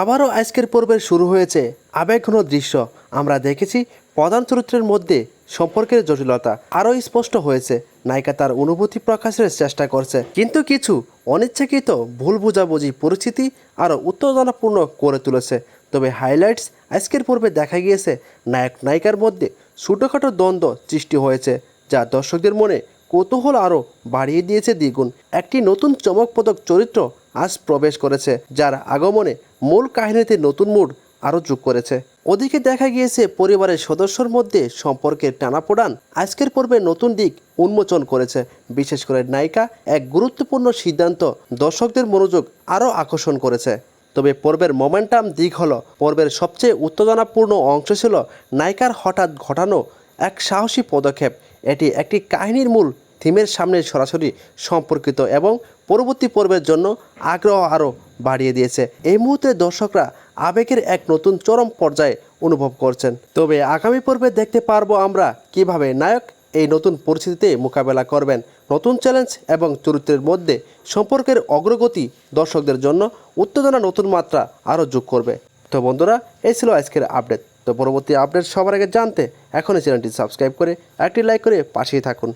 আবারও আজকের পর্বের শুরু হয়েছে আবেগঘন দৃশ্য। আমরা দেখেছি প্রধান চরিত্রের মধ্যে সম্পর্কের জটিলতা আরও স্পষ্ট হয়েছে। নায়িকা তার অনুভূতি প্রকাশের চেষ্টা করছে। কিন্তু কিছু অনিচ্ছাকৃত ভুল বোঝাবুঝি পরিস্থিতি আরও উত্তেজনাপূর্ণ করে তুলেছে। তবে হাইলাইটস আজকের পর্বে দেখা গিয়েছে নায়ক নায়িকার মধ্যে ছোটোখাটো দ্বন্দ্ব সৃষ্টি হয়েছে, যা দর্শকদের মনে কৌতূহল আরও বাড়িয়ে দিয়েছে দ্বিগুণ। একটি নতুন চমকপ্রদক চরিত্র আজ প্রবেশ করেছে, যার আগমনে মূল কাহিনীতে নতুন মুড আরও যোগ করেছে। ওদিকে দেখা গিয়েছে পরিবারের সদস্যর মধ্যে সম্পর্কের টানাপোড়ান। আজকের পর্বে নতুন দিক উন্মোচন করেছে। বিশেষ করে নায়িকা এক গুরুত্বপূর্ণ সিদ্ধান্ত দর্শকদের মনোযোগ আরও আকর্ষণ করেছে। তবে পর্বের মোমেন্টাম দিক হলো, পর্বের সবচেয়ে উত্তেজনাপূর্ণ অংশ ছিল নায়িকার হঠাৎ ঘটানো এক সাহসী পদক্ষেপ। এটি একটি কাহিনীর মূল থিমের সামনে সরাসরি সম্পর্কিত এবং পরবর্তী পর্বের জন্য আগ্রহ আরও বাড়িয়ে দিয়েছে। এই মুহূর্তে দর্শকরা আবেগের এক নতুন চরম পর্যায়ে অনুভব করছেন। তবে আগামী পর্বে দেখতে পারব আমরা কীভাবে নায়ক এই নতুন পরিস্থিতিতে মোকাবেলা করবেন। নতুন চ্যালেঞ্জ এবং চরিত্রের মধ্যে সম্পর্কের অগ্রগতি দর্শকদের জন্য উত্তেজনা নতুন মাত্রা আরও যোগ করবে। তো বন্ধুরা, এই ছিল আজকের আপডেট। তো পরবর্তী আপডেট সবার আগে জানতে এখনই চ্যানেলটি সাবস্ক্রাইব করে একটি লাইক করে পাশেই থাকুন।